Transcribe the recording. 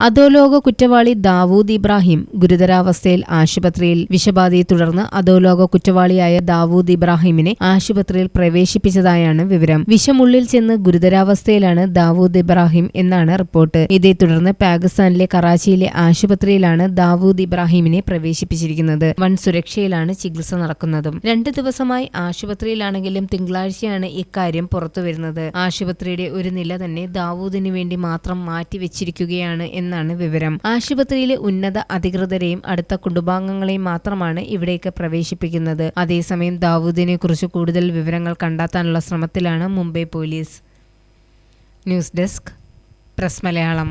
അധോലോക കുറ്റവാളി ദാവൂദ് ഇബ്രാഹിം ഗുരുതരാവസ്ഥയിൽ ആശുപത്രിയിൽ വിഷബാധയെ തുടർന്ന് അധോലോക കുറ്റവാളിയായ ദാവൂദ് ഇബ്രാഹിമിനെ ആശുപത്രിയിൽ പ്രവേശിപ്പിച്ചതായാണ് വിവരം. വിഷമുള്ളിൽ ചെന്ന് ഗുരുതരാവസ്ഥയിലാണ് ദാവൂദ് ഇബ്രാഹിം എന്നാണ് റിപ്പോർട്ട്. ഇതേ തുടർന്ന് പാകിസ്ഥാനിലെ കറാച്ചിയിലെ ആശുപത്രിയിലാണ് ദാവൂദ് ഇബ്രാഹിമിനെ പ്രവേശിപ്പിച്ചിരിക്കുന്നത്. വൻ സുരക്ഷയിലാണ് ചികിത്സ നടക്കുന്നതും. രണ്ട് ദിവസമായി ആശുപത്രിയിലാണെങ്കിലും തിങ്കളാഴ്ചയാണ് ഇക്കാര്യം പുറത്തുവരുന്നത്. ആശുപത്രിയുടെ ഒരു നില തന്നെ ദാവൂദിനു വേണ്ടി മാത്രം മാറ്റിവെച്ചിരിക്കുകയാണ് എന്നാണ് വിവരം. ആശുപത്രിയിലെ ഉന്നത അധികൃതരെയും അടുത്ത കുടുംബാംഗങ്ങളെയും മാത്രമാണ് ഇവിടേക്ക് പ്രവേശിപ്പിക്കുന്നത്. അതേസമയം ദാവൂദിനെ കുറിച്ച് കൂടുതൽ വിവരങ്ങൾ കണ്ടെത്താനുള്ള ശ്രമത്തിലാണ് Mumbai police. News desk press Malayalam.